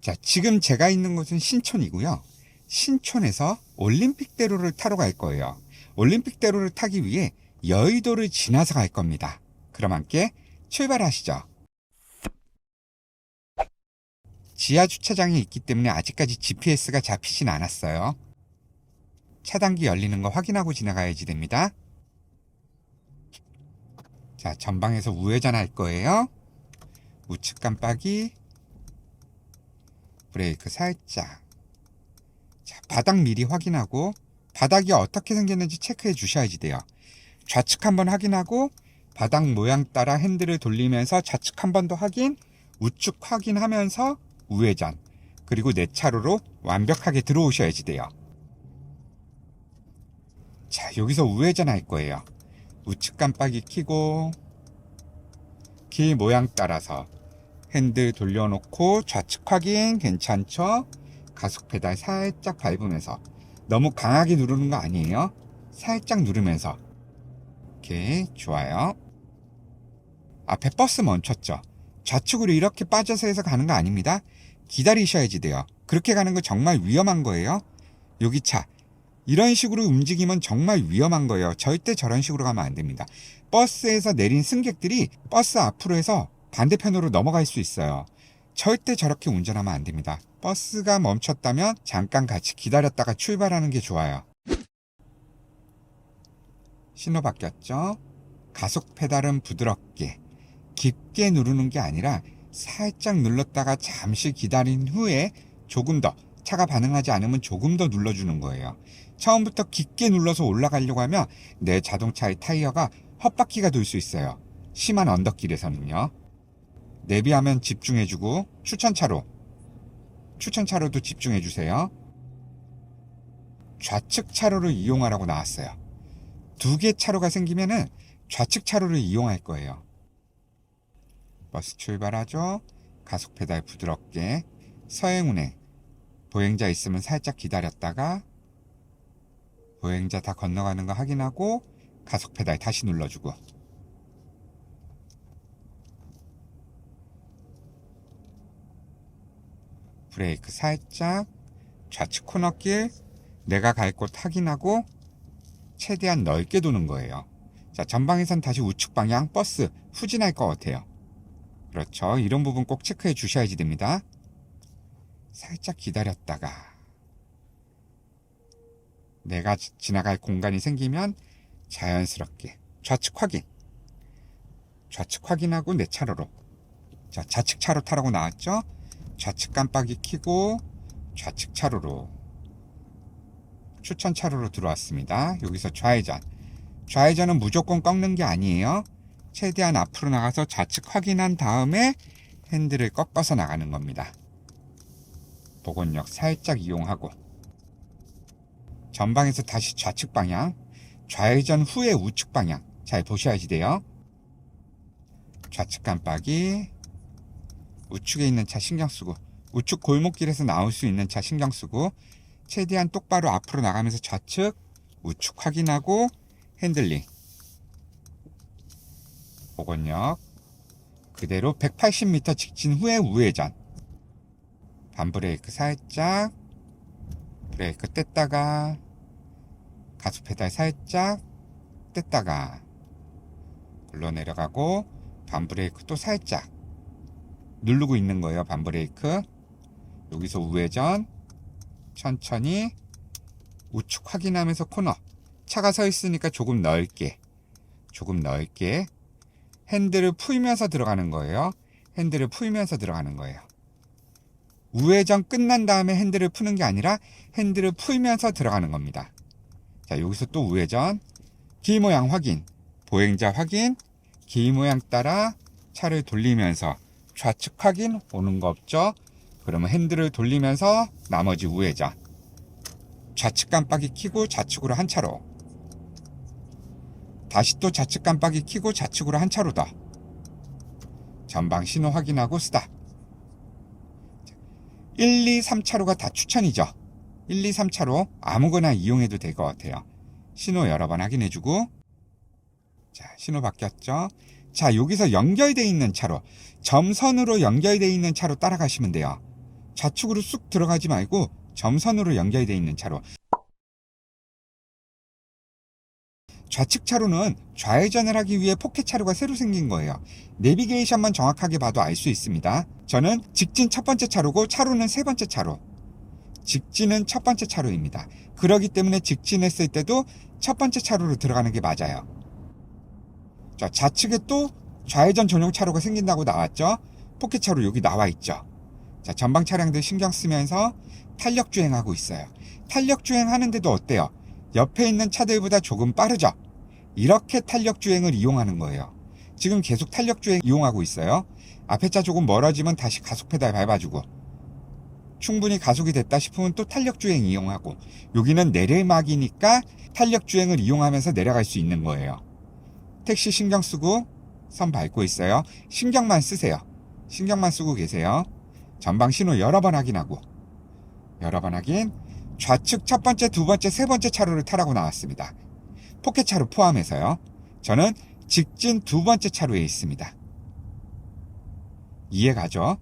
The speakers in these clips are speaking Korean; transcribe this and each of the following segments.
자, 지금 제가 있는 곳은 신촌이고요. 신촌에서 올림픽대로를 타러 갈 거예요. 올림픽대로를 타기 위해 여의도를 지나서 갈 겁니다. 그럼 함께 출발하시죠. 지하 주차장에 있기 때문에 아직까지 GPS가 잡히진 않았어요. 차단기 열리는 거 확인하고 지나가야지 됩니다. 자, 전방에서 우회전 할 거예요. 우측 깜빡이, 브레이크 살짝. 자, 바닥 미리 확인하고 바닥이 어떻게 생겼는지 체크해 주셔야지 돼요. 좌측 한번 확인하고 바닥 모양 따라 핸들을 돌리면서 좌측 한 번 더 확인, 우측 확인하면서 우회전. 그리고 내 차로로 완벽하게 들어오셔야지 돼요. 자, 여기서 우회전 할 거예요. 우측 깜빡이 켜고 길 모양 따라서 핸들 돌려놓고 좌측 확인 괜찮죠? 가속 페달 살짝 밟으면서. 너무 강하게 누르는 거 아니에요? 살짝 누르면서. 오케이 좋아요. 앞에 버스 멈췄죠? 좌측으로 이렇게 빠져서 해서 가는 거 아닙니다. 기다리셔야지 돼요. 그렇게 가는 거 정말 위험한 거예요. 여기 차. 이런 식으로 움직이면 정말 위험한 거예요. 절대 저런 식으로 가면 안 됩니다. 버스에서 내린 승객들이 버스 앞으로 해서 반대편으로 넘어갈 수 있어요. 절대 저렇게 운전하면 안 됩니다. 버스가 멈췄다면 잠깐 같이 기다렸다가 출발하는 게 좋아요. 신호 바뀌었죠? 가속 페달은 부드럽게, 깊게 누르는 게 아니라 살짝 눌렀다가 잠시 기다린 후에 조금 더, 차가 반응하지 않으면 조금 더 눌러주는 거예요. 처음부터 깊게 눌러서 올라가려고 하면 내 자동차의 타이어가 헛바퀴가 돌 수 있어요. 심한 언덕길에서는요. 내비하면 집중해주고 추천차로 추천차로도 집중해주세요. 좌측 차로를 이용하라고 나왔어요. 두 개 차로가 생기면은 좌측 차로를 이용할 거예요. 버스 출발하죠. 가속 페달 부드럽게 서행 운행 보행자 있으면 살짝 기다렸다가 보행자 다 건너가는 거 확인하고 가속 페달 다시 눌러주고 브레이크 살짝 좌측 코너길 내가 갈 곳 확인하고 최대한 넓게 도는 거예요. 자 전방에선 다시 우측 방향 버스 후진할 것 같아요. 그렇죠. 이런 부분 꼭 체크해 주셔야지 됩니다. 살짝 기다렸다가 내가 지- 지나갈 공간이 생기면 자연스럽게 좌측 확인 좌측 확인하고 내 차로로 자 좌측 차로 타라고 나왔죠 좌측 깜빡이 켜고 좌측 차로로 추천 차로로 들어왔습니다. 여기서 좌회전. 좌회전은 무조건 꺾는 게 아니에요. 최대한 앞으로 나가서 좌측 확인한 다음에 핸들을 꺾어서 나가는 겁니다. 복원력 살짝 이용하고. 전방에서 다시 좌측 방향 좌회전 후에 우측 방향 잘 보셔야지 돼요. 좌측 깜빡이 우측에 있는 차 신경 쓰고 우측 골목길에서 나올 수 있는 차 신경 쓰고 최대한 똑바로 앞으로 나가면서 좌측 우측 확인하고 핸들링. 복원력 그대로 180m 직진 후에 우회전. 반브레이크 살짝 브레이크 뗐다가 가속 페달 살짝 뗐다가 굴러 내려가고 반브레이크 또 살짝 누르고 있는 거예요 반브레이크. 여기서 우회전. 천천히 우측 확인하면서 코너. 차가 서 있으니까 조금 넓게 조금 넓게 핸들을 풀면서 들어가는 거예요. 핸들을 풀면서 들어가는 거예요. 우회전 끝난 다음에 핸들을 푸는 게 아니라 핸들을 풀면서 들어가는 겁니다. 자, 여기서 또 우회전, 길 모양 확인, 보행자 확인, 길 모양 따라 차를 돌리면서 좌측 확인 오는 거 없죠? 그러면 핸들을 돌리면서 나머지 우회전. 좌측 깜빡이 켜고 좌측으로 한 차로. 다시 또 좌측 깜빡이 켜고 좌측으로 한 차로 더. 전방 신호 확인하고 스탑. 1, 2, 3차로가 다 추천이죠. 1, 2, 3차로 아무거나 이용해도 될 것 같아요. 신호 여러 번 확인해주고 자 신호 바뀌었죠. 자 여기서 연결돼 있는 차로 점선으로 연결돼 있는 차로 따라가시면 돼요. 좌측으로 쑥 들어가지 말고 점선으로 연결되어 있는 차로. 좌측 차로는 좌회전을 하기 위해 포켓 차로가 새로 생긴 거예요. 내비게이션만 정확하게 봐도 알 수 있습니다. 저는 직진 첫 번째 차로고 차로는 세 번째 차로. 직진은 첫 번째 차로입니다. 그러기 때문에 직진했을 때도 첫 번째 차로로 들어가는 게 맞아요. 자, 좌측에 또 좌회전 전용 차로가 생긴다고 나왔죠? 포켓 차로 여기 나와 있죠? 자, 전방 차량들 신경 쓰면서 탄력 주행하고 있어요. 탄력 주행하는데도 어때요? 옆에 있는 차들보다 조금 빠르죠? 이렇게 탄력 주행을 이용하는 거예요. 지금 계속 탄력 주행 이용하고 있어요. 앞에 차 조금 멀어지면 다시 가속 페달 밟아주고 충분히 가속이 됐다 싶으면 또 탄력 주행 이용하고 여기는 내리막이니까 탄력 주행을 이용하면서 내려갈 수 있는 거예요. 택시 신경 쓰고 선 밟고 있어요. 신경만 쓰세요. 신경만 쓰고 계세요. 전방 신호 여러 번 확인하고 여러 번 확인 좌측 첫 번째, 두 번째, 세 번째 차로를 타라고 나왔습니다. 포켓 차로 포함해서요. 저는 직진 두 번째 차로에 있습니다. 이해 가죠?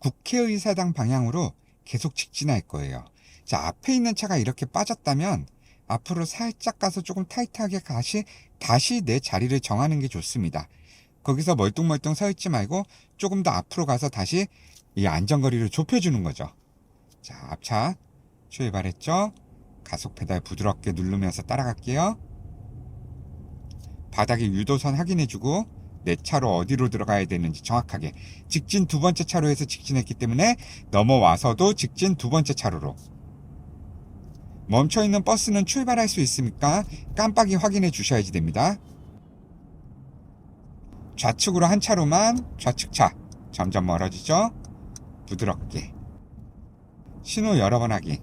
국회의사당 방향으로 계속 직진할 거예요. 자, 앞에 있는 차가 이렇게 빠졌다면 앞으로 살짝 가서 조금 타이트하게 다시, 다시 내 자리를 정하는 게 좋습니다. 거기서 멀뚱멀뚱 서 있지 말고 조금 더 앞으로 가서 다시 이 안전거리를 좁혀주는 거죠. 자, 앞차 출발했죠? 가속 페달 부드럽게 누르면서 따라갈게요. 바닥에 유도선 확인해주고 내 차로 어디로 들어가야 되는지 정확하게 직진 두 번째 차로에서 직진했기 때문에 넘어와서도 직진 두 번째 차로로 멈춰있는 버스는 출발할 수 있습니까? 깜빡이 확인해 주셔야지 됩니다. 좌측으로 한 차로만 좌측차 점점 멀어지죠? 부드럽게 신호 여러 번 확인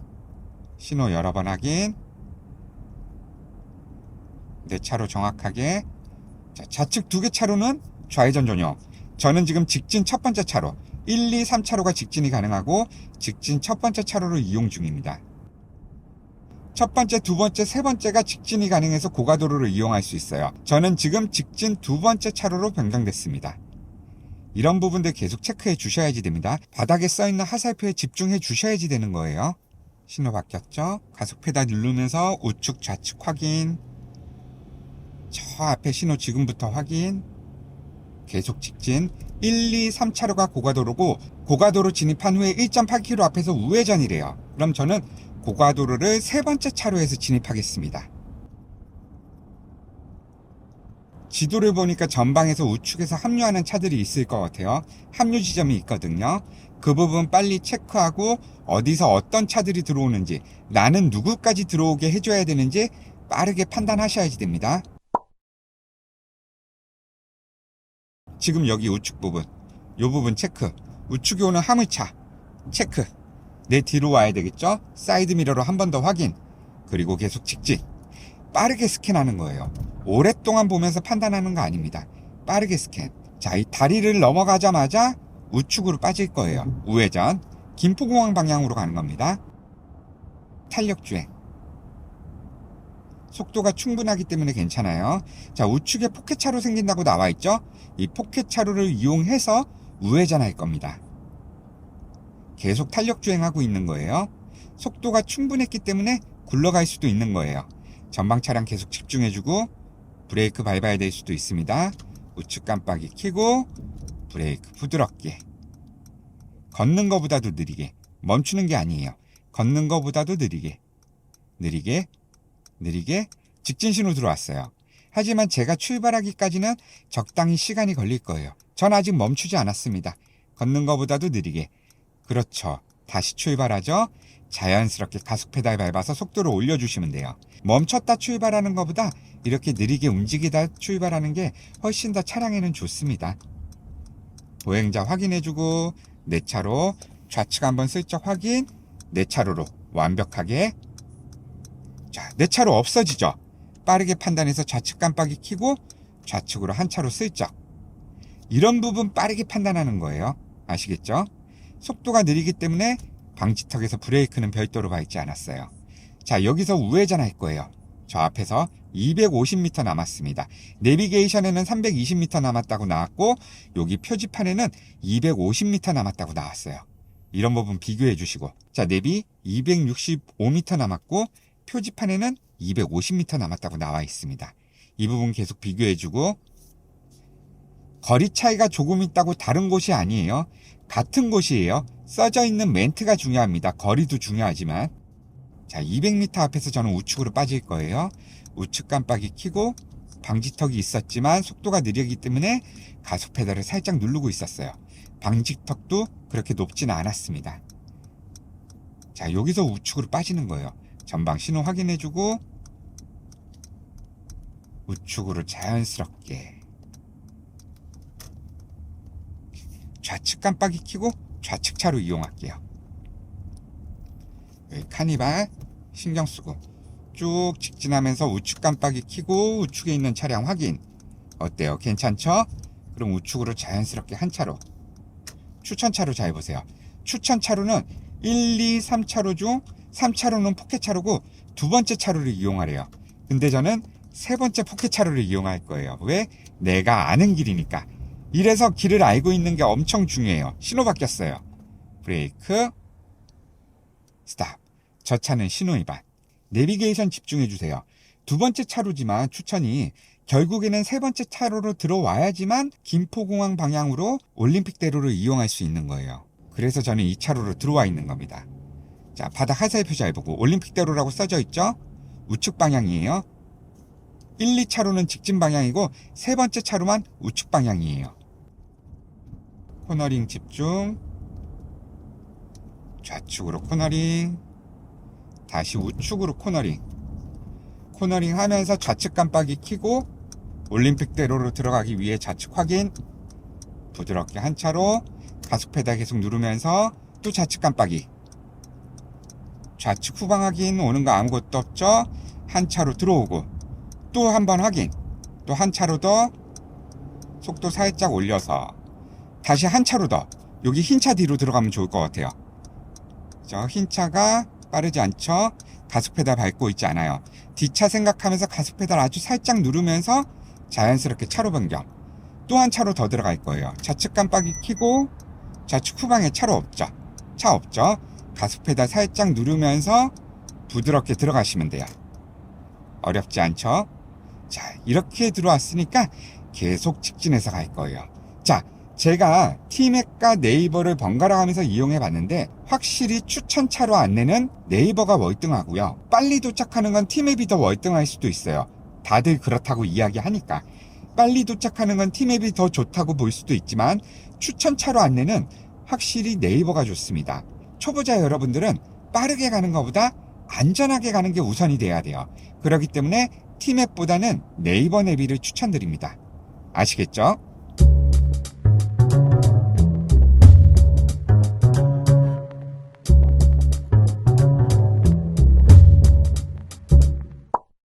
신호 여러 번 확인 내 차로 정확하게 자, 좌측 두 개 차로는 좌회전 전용 저는 지금 직진 첫 번째 차로 1, 2, 3차로가 직진이 가능하고 직진 첫 번째 차로를 이용 중입니다. 첫 번째, 두 번째, 세 번째가 직진이 가능해서 고가도로를 이용할 수 있어요. 저는 지금 직진 두 번째 차로로 변경됐습니다. 이런 부분들 계속 체크해 주셔야지 됩니다. 바닥에 써있는 하살표에 집중해 주셔야지 되는 거예요. 신호 바뀌었죠? 가속 페달 누르면서 우측 좌측 확인. 저 앞에 신호 지금부터 확인. 계속 직진. 1, 2, 3차로가 고가도로고 고가도로 진입한 후에 1.8km 앞에서 우회전이래요. 그럼 저는 고가도로를 세 번째 차로에서 진입하겠습니다. 지도를 보니까 전방에서 우측에서 합류하는 차들이 있을 것 같아요. 합류 지점이 있거든요. 그 부분 빨리 체크하고 어디서 어떤 차들이 들어오는지 나는 누구까지 들어오게 해줘야 되는지 빠르게 판단하셔야지 됩니다. 지금 여기 우측 부분, 요 부분 체크. 우측에 오는 화물차 체크. 내 뒤로 와야 되겠죠? 사이드 미러로 한 번 더 확인. 그리고 계속 직진. 빠르게 스캔하는 거예요. 오랫동안 보면서 판단하는 거 아닙니다. 빠르게 스캔. 자, 이 다리를 넘어가자마자 우측으로 빠질 거예요. 우회전. 김포공항 방향으로 가는 겁니다. 탄력주행. 속도가 충분하기 때문에 괜찮아요. 자, 우측에 포켓차로 생긴다고 나와 있죠? 이 포켓차로를 이용해서 우회전할 겁니다. 계속 탄력 주행하고 있는 거예요. 속도가 충분했기 때문에 굴러갈 수도 있는 거예요. 전방 차량 계속 집중해주고 브레이크 밟아야 될 수도 있습니다. 우측 깜빡이 켜고 브레이크 부드럽게 걷는 것보다도 느리게 멈추는 게 아니에요. 걷는 것보다도 느리게 느리게 느리게 직진 신호 들어왔어요. 하지만 제가 출발하기까지는 적당히 시간이 걸릴 거예요. 전 아직 멈추지 않았습니다. 걷는 것보다도 느리게 그렇죠. 다시 출발하죠. 자연스럽게 가속 페달 밟아서 속도를 올려주시면 돼요. 멈췄다 출발하는 것보다 이렇게 느리게 움직이다 출발하는 게 훨씬 더 차량에는 좋습니다. 보행자 확인해주고 내 차로 좌측 한번 슬쩍 확인 내 차로로 완벽하게 자, 내 차로 없어지죠. 빠르게 판단해서 좌측 깜빡이 켜고 좌측으로 한 차로 슬쩍 이런 부분 빠르게 판단하는 거예요. 아시겠죠? 속도가 느리기 때문에 방지턱에서 브레이크는 별도로 밟지 않았어요. 자, 여기서 우회전 할 거예요. 저 앞에서 250m 남았습니다. 내비게이션에는 320m 남았다고 나왔고, 여기 표지판에는 250m 남았다고 나왔어요. 이런 부분 비교해 주시고 자 내비 265m 남았고 표지판에는 250m 남았다고 나와 있습니다. 이 부분 계속 비교해 주고 거리 차이가 조금 있다고 다른 곳이 아니에요. 같은 곳이에요. 써져 있는 멘트가 중요합니다. 거리도 중요하지만 자 200m 앞에서 저는 우측으로 빠질 거예요. 우측 깜빡이 켜고 방지턱이 있었지만 속도가 느리기 때문에 가속 페달을 살짝 누르고 있었어요. 방지턱도 그렇게 높진 않았습니다. 자, 여기서 우측으로 빠지는 거예요. 전방 신호 확인해주고 우측으로 자연스럽게 좌측 깜빡이 켜고 좌측 차로 이용할게요. 카니발 신경 쓰고 쭉 직진하면서 우측 깜빡이 켜고 우측에 있는 차량 확인. 어때요? 괜찮죠? 그럼 우측으로 자연스럽게 한 차로. 추천차로 잘 보세요. 추천차로는 1, 2, 3차로 중 3차로는 포켓차로고 두 번째 차로를 이용하래요. 근데 저는 세 번째 포켓차로를 이용할 거예요. 왜? 내가 아는 길이니까. 이래서 길을 알고 있는 게 엄청 중요해요. 신호 바뀌었어요. 브레이크, 스탑. 저 차는 신호 위반. 내비게이션 집중해 주세요. 두 번째 차로지만 추천이 결국에는 세 번째 차로로 들어와야지만 김포공항 방향으로 올림픽대로를 이용할 수 있는 거예요. 그래서 저는 이 차로로 들어와 있는 겁니다. 자, 바닥 하사표 잘 보고 올림픽대로라고 써져 있죠? 우측 방향이에요. 1, 2차로는 직진 방향이고 세 번째 차로만 우측 방향이에요. 코너링 집중. 좌측으로 코너링. 다시 우측으로 코너링. 코너링 하면서 좌측 깜빡이 켜고 올림픽대로로 들어가기 위해 좌측 확인. 부드럽게 한 차로 가속 페달 계속 누르면서 또 좌측 깜빡이. 좌측 후방 확인 오는 거 아무것도 없죠? 한 차로 들어오고 또 한 번 확인. 또 한 차로 더 속도 살짝 올려서 다시 한 차로 더 여기 흰 차 뒤로 들어가면 좋을 것 같아요. 저 흰 차가 빠르지 않죠? 가속 페달 밟고 있지 않아요. 뒷차 생각하면서 가속 페달 아주 살짝 누르면서 자연스럽게 차로 변경. 또 한 차로 더 들어갈 거예요. 좌측 깜빡이 켜고 좌측 후방에 차로 없죠. 차 없죠. 가속 페달 살짝 누르면서 부드럽게 들어가시면 돼요. 어렵지 않죠? 자, 이렇게 들어왔으니까 계속 직진해서 갈 거예요. 자, 제가 티맵과 네이버를 번갈아 가면서 이용해 봤는데 확실히 추천차로 안내는 네이버가 월등하고요. 빨리 도착하는 건 티맵이 더 월등할 수도 있어요. 다들 그렇다고 이야기하니까. 빨리 도착하는 건 티맵이 더 좋다고 볼 수도 있지만 추천차로 안내는 확실히 네이버가 좋습니다. 초보자 여러분들은 빠르게 가는 것보다 안전하게 가는 게 우선이 돼야 돼요. 그렇기 때문에 티맵보다는 네이버 내비를 추천드립니다. 아시겠죠?